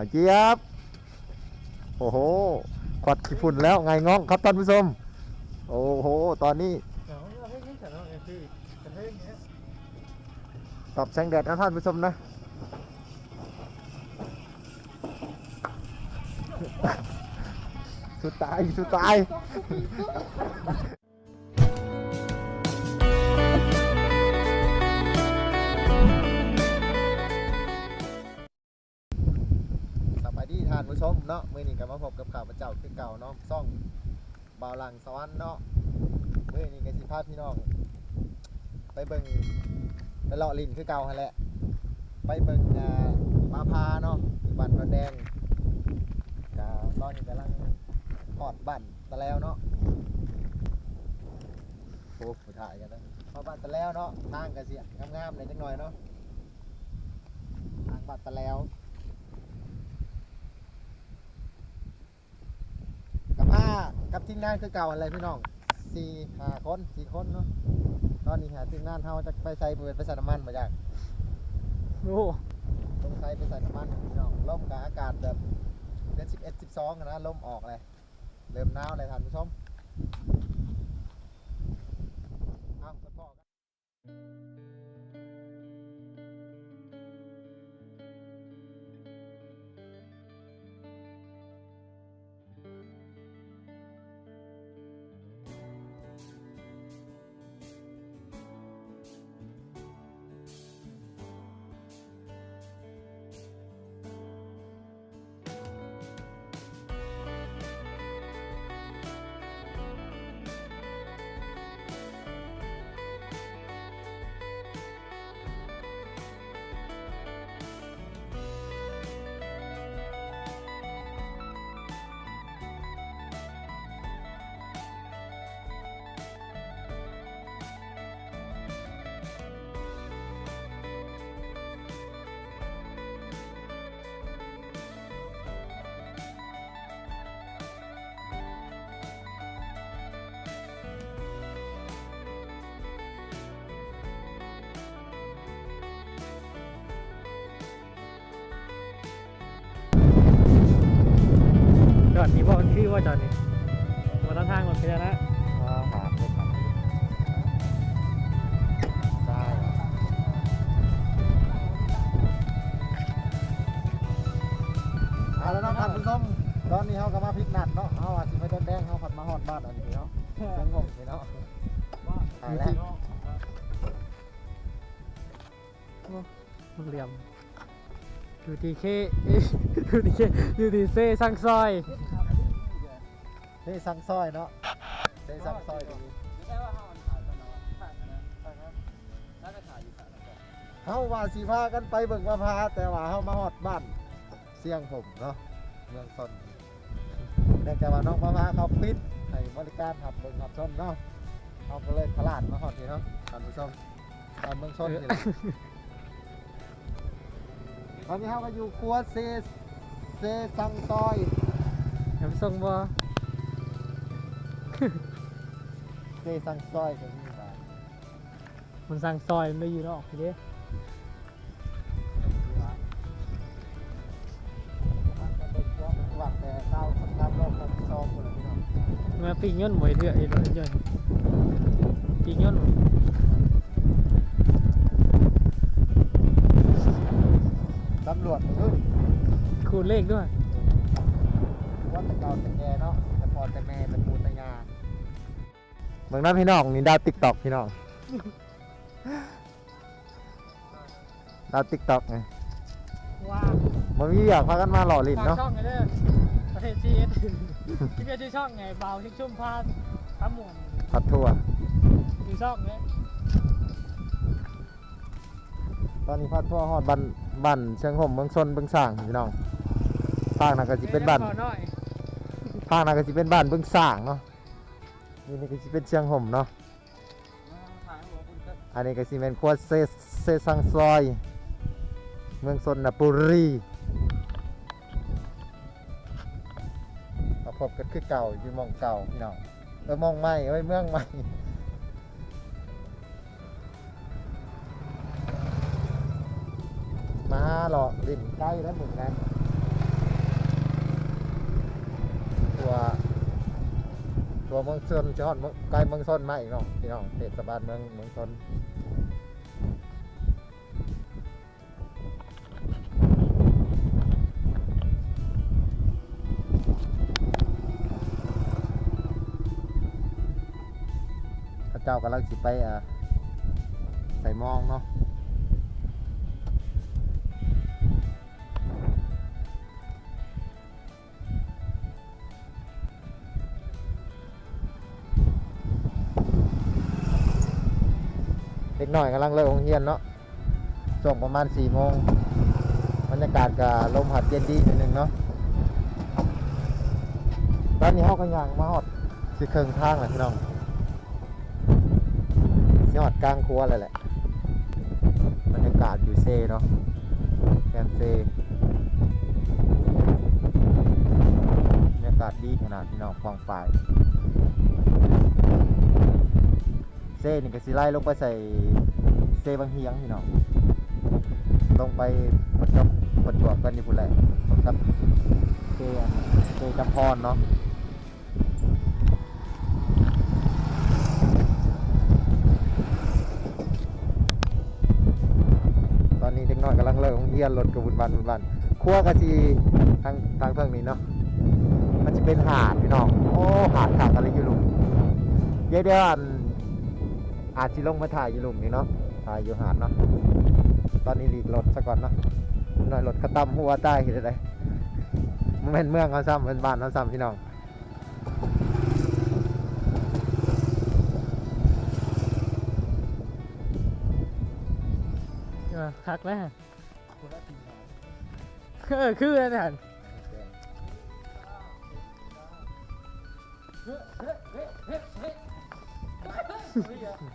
อาเจี๊ยบ โอ้โหควัดขี้ฝุ่นแล้วไงง้องครับท่านผู้ชม โอ้โห ตอนนี้ตอบแสงแดดนะท่านผู้ชมนะ สุดตาย สุดตาย เนาะมื่อนี้ก็มาพบกับข่าวพระเจ้าคือเก่าเนาะซ่องบาวหลังสวรรค์เนาะมื่อนี้ก็สิพาพี่น้อง ไปเบิ่งไปเลาะลินคือเก่าหั่นแหละ ไปเบิ่งอ่ามาพาเนาะที่บ้านพระแดงก็ตอนนี้กำลังหอดบ้านตะแล้วเนาะโอ้ผู้ถ่ายกันนะพอบ้านตะแล้วเนาะทางกระเสียงามๆเลยจังหน่อยเนาะทางบ้านตะแล้ว กับมากับทีมงานคือเก่าอะไรพี่น้องสี่ห้าคนสี่คนเนาะตอนนี้หาทีมงานเฮาจะไปใส่เปิดไปใส่น้ำมันมาจากโอ้ต้องใส่ไปใส่น้ำมันพี่น้องลมกับอากาศแบบเดือนสิบเอ็ดสิบสองนะลมออกเลยเริ่มหนาวเลยท่านผู้ชมเอาไปพอกัน จอดนี่บอกชื่อว่าจอดนี่มาตั้งทางก่อนพี่นะอ่าหาไม่ทันได้เอาแล้วเนาะท่านผู้ชมตอนนี้เฮาก็มาพลิกนัดเนาะเฮาอาจสิไปต้นแดงเฮาผัดมาฮอดบ้านอันนี้เนาะเชียงงงนี่เนาะถ่ายแล้วมันเหลี่ยมอ ยู่ที่เคอยู่ที่เคอยู่ที่เซ่ช่างซอยเฮ้ยสังซอยเนาะเฮ้ยสังซอยตรงนี้ไม่ใช่ว่าเขามันถ่ายตอนนั้นถ่ายนะถ่ายนะน่าจะถ่ายอยู่ถ่ายแล้วก็เฮาว่าสิพากันไปเบิ่งมะพาแต่ว่าเฮามาฮอดบ้านเสียงผมเนาะเมืองซนเนื่องจากว่าน้องมะพาเขาปิดให้บริการขับเบิ่งขับชมเนาะเฮาก็เลยขลาดมาฮอดนี่เนาะท่านผู้ชมตามเมืองชนนี่แหละ ตอนนี้เฮาก็อยู่ครัวเซเซซังซอยเดี๋ยวส่งบ่เซซังซอยก็มีบ้านมันสั่งซอยมันไม่อยู่นอกทีเดียวหวังแต่เก้าคนทำรอบคนซองคนละพี่น้องมาปีกย่นหมวยเดือดไอ้รถยนต์ปีกย่นตำ รวจมึงคูณเลขด้วยว่าแต่เก่าแต่แกเนาะแต่พอแต่แม่แต่ปูแต่ยาเมืองนั้นพี่น้องนี่ดาวติ๊กตอกพี่น้องดาวติ๊กตอกไงว้ามันมีอยากพากันมาหล่อลินฝากเนาะช่องไงเด้อประเทศจีนที่เป็นชื่อช่องไงเบาชิงชุ่มพาพาหมวนผัดทั่วอยู่ช่องเนี้ยตอนนี้ผัดทั่วฮอดบัน บันเชียงห่มเมืองชนเมืองสร้างพี่น้องภาคนั้นก็สิเป็นบ้านขออยภาคนั้นก็สิเป็นบ้านเมืองสร้างเนาะนี่นี่ก็สิเป็นเชียงห่มเนาะอันนี้ก็สิเป็นครัวเซเซซังซอย เมืองชนบุรีมาพบกันคือเก่าอยู่มองเก่าพี่น้องเออมองใหม่เอ้ยเมืองใหม่ มาหรอกลิ้นใกล้แล้วหมึงนะตัวตัวเมืองชนจอดเมืองไกล้เมืองชนมาอีกเนาะพี่น้องเทศบาลเมืองเมืองชนเจ้ากำลังสิไปอ่าใส่มองเนาะ น้อยกำลังเลิกโรงเรียนเนาะช่วงประมาณสี่โมงบรรยากาศก็ลมหัดเย็นดีนิดนึงเนาะตอนนี้เฮาก็ย่างมาฮอดสิเครื่องทางแหละพี่น้องสิฮอดกลางครัวเลยแหละบรรยากาศอยู่เซเนาะแคมเซบรรยากาศดีขนาดพี่น้องฟองฝ่าย เซ่นี่ก็สิไล่ลงไปใส่เซบางเฮียงพี่น้องลงไปปดจบปดจวบกันอยู่พุ่นแหละกับเซอันเซจำพรเนาะตอนนี้เด็กน้อยกำลังเลิกโรงเรียนรถกระบุนบันบุนบันครัวก็สิทางทางเพิ่งนี้เนาะมันจะเป็นหาดพี่น้องโอ้หาดขางอะไรอยู่ลุงเดี๋ยวเดี๋ยว อันอาจสิลงมาถ่ายอยู่หลุมนี่เนาะถ่ายอยู่หาดเนาะตอนนี้หลีกรถซะก่อนเนาะหน่อยรถกระตำหัวใต้เห็นได้มันเป็นเมืองเขาซ้ำเป็นบ้านเขาซ้ำพี่น้องเออคักแล้วคนละทีมงานเออคืออันนั้นอั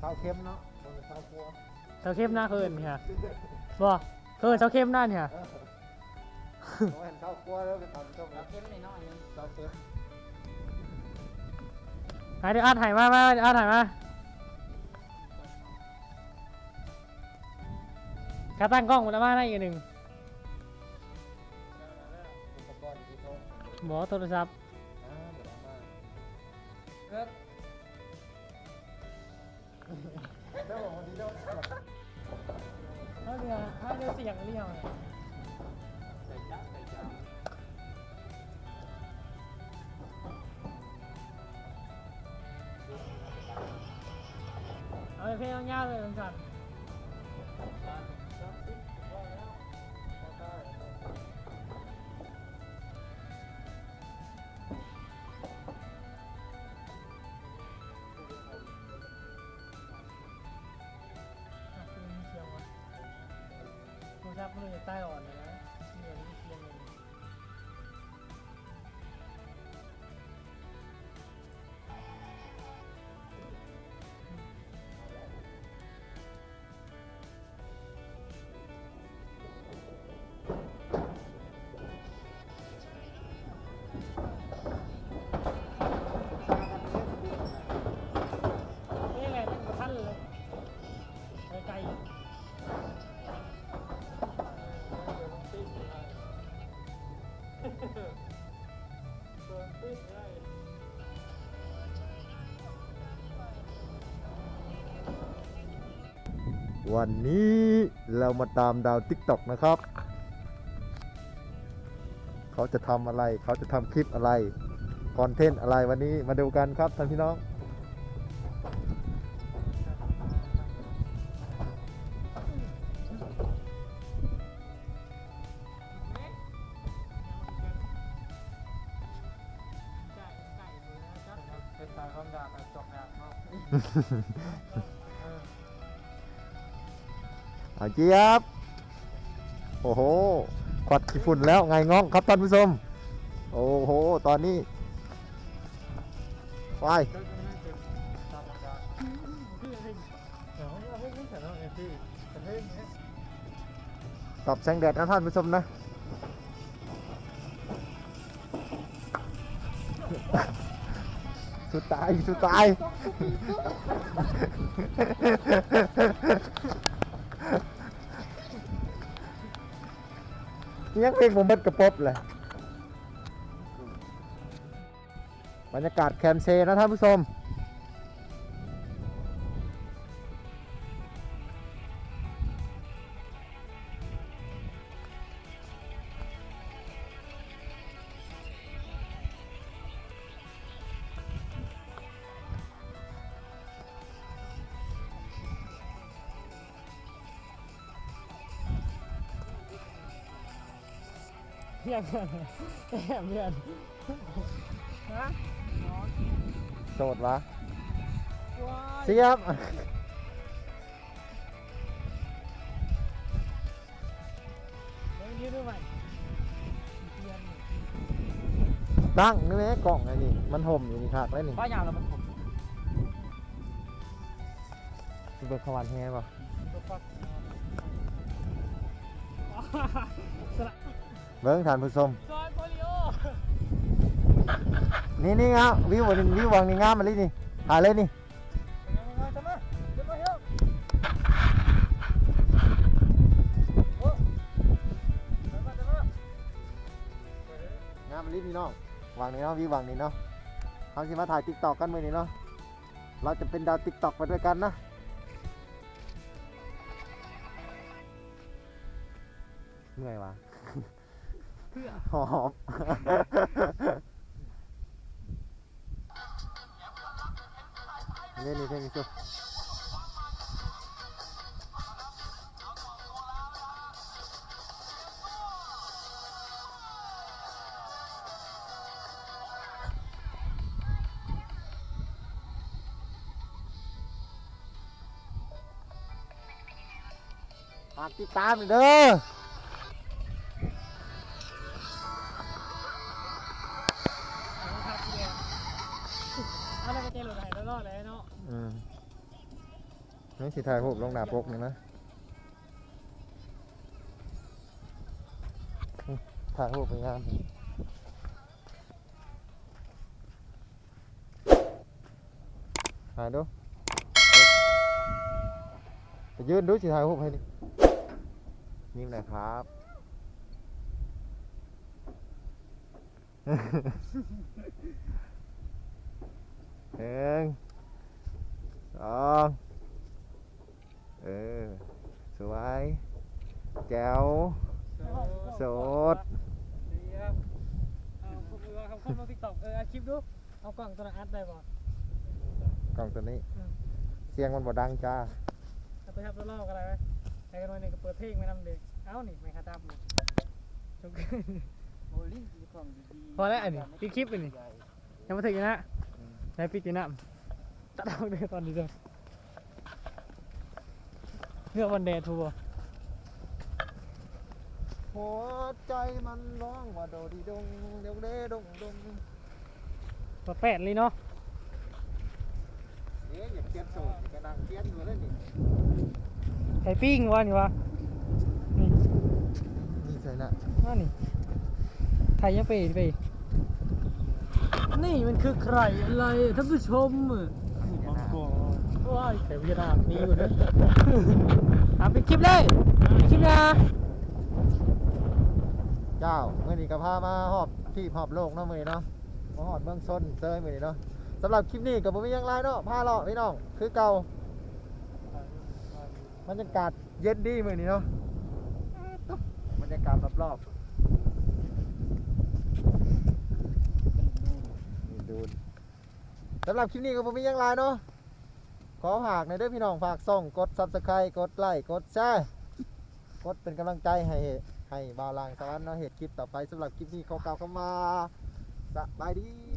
เป็นข้าวเค็มเนาะมันเป็นข้าวคั่วเสาเข้มหน้าเคินค่ะบ่เคินเสาเข้มหน้าเนี่ยเออเอาเห็นข้าวคั่วแล้วเป็นตำส้มแล้วเข้มหน่อยนึงข้าวเค็มหายเดี๋ยวอาถ่ายมามาเดี๋ยวอาถ่ายมาขาตั้งกล้องมันมาได้อีกหนึ่งอุปกรณ์ที่เขาหมอโทรศัพท์อ่าเดี๋ยวเอามาเอิบ เดี๋ยวบอกวันนี้เดี๋ยวถ้าเรือถ้าเรือเสียงเรียวเนี่ยใส่จ้าใส่จ้าเอาไปเพลงยาวเลยสงสารอะ โทรศัพท์ วันนี้เรามาตามดาวติ๊กต็อกนะครับ เขาจะทำอะไร เขาจะทำคลิปอะไร คอนเทนต์อะไรวันนี้มาดูกันครับท่านพี่น้อง เป็นสายความดาบแบบจบดาบเนาะ อาเจี๊ยบ โอ้โหขวัดขี้ฝุ่นแล้วไงง้องครับท่านผู้ชม โอ้โห ตอนนี้ไปก็จะไม่เป็นตามธรรมดาตอบแสงแดดนะท่านผู้ชมนะ สุดตาย สุดตาย ยังเพลงผมเบิดกระปบเลยบรรยากาศแคมเซนะท่านผู้ชม พี้ยนเพี้ยนเพี้ยนเพี้ยนฮะโสดวะว้ายเสียบเดี๋ยวยืดด้วยใหม่เพี้ยนตั้งนี่แม่กล่องไอ้นี่ มันห่มอยู่นี่คักแล้วนี่ป้ายาวแล้วมันผมสิเบิกขวานแฮ่ป่ะตัวฟักสละ เบิ้งท่านผู้ชมซอยโปลิโอนี่นี่ครับวิววันวิววังนี่งามมาเลยนี่ถ่ายเลยนี่ยังไงจะมาเดี๋ยวมาเฮ้ยโอ้เดี๋ยวมาเดี๋ยวมางามมาเลยพี่น้องวางนี่เนาะวิววังนี่เนาะเขาสิมาถ่ายติ๊กตอกกันมื้อนี้เนาะเราจะเป็นดาวติ๊กตอกไปด้วยกันนะเมื่อยวะ เพื่อหอบเล่นนี่เพลงนี้ชุบฝากติดตามหน่อยเด้อ รอดเลยเนาะอืมนี่สิถ่ายรูปลงหน้าปกนี่นะอืมถ่ายรูปไปงามถ่ายดูไปยืนดูสิถ่ายรูปให้ดิยิ้มหน่อยครับ หนึ่งสองเออ สวยแจ๋วโสดดีครับเอาพวกมือครับเข้ามาติ๊กต็อกเออเอาคลิปดู เอากล่องตัวนั้นอัดได้ป่ะกล่องตัวนี้อืมเสียงมันบ่ดังจ้าเอาตัวครับตัวเล่ากันอะไรไหมไอ้กันหน่อยหนึงก็เปิดเพลงไม่นำเด็ก เอ้านี่ไม่คาตาบุจบโมลิ่งมีความดีๆพอแล้วอันนี้ปิดคลิปอันนี้ยังไม่ถึงอยู่นะ ใช้ปิดจีน่ะตัดเอาเดี๋ยวตอนนี้เด้อเรื่องวันแดดทัวร์หัวใจมันร้องว่าโดดีดงเดี๋ยวเด้ดงดงตัวแปดเลยเนาะเอ๊ะอย่าเขียนโสดอย่ากระดังเขียนอยู่เลยนี่ไข่ปิ้งวะนี่วะนี่นี่ใช่น่ะว่านี่ไข่ยังไปไป นี่มันคือใครอะไรท่านผู้ชมอะว้ายไข่พญานาคมีอยู่นะอะเป็นคลิปเลยเป็นคลิปนะเจ้าเมื่อนี้ก็พามาหอบที่หอบโลกเนาะมื้อนี้เนาะมาหอดเมืองซนเซยมื้อนี้เนาะสำหรับคลิปนี้ก็บ่มีหยังไรเนาะพาเลาะพี่น้องคือเก่าบรรยากาศเย็นดีมื้อนี้เนาะบรรยากาศรอบๆ ดูสำหรับคลิปนี้ก็ผมมียังไรเนาะขอฝากในเด้อพี่น้องฝากส่องกด Subscribe กดไลค์กดแชร์กดเป็นกำลังใจให้ให้บาวลางสวรรค์เนาะเหตุคลิปต่อไปสำหรับคลิปนี้ขอกล่าวคำว่าสบายดี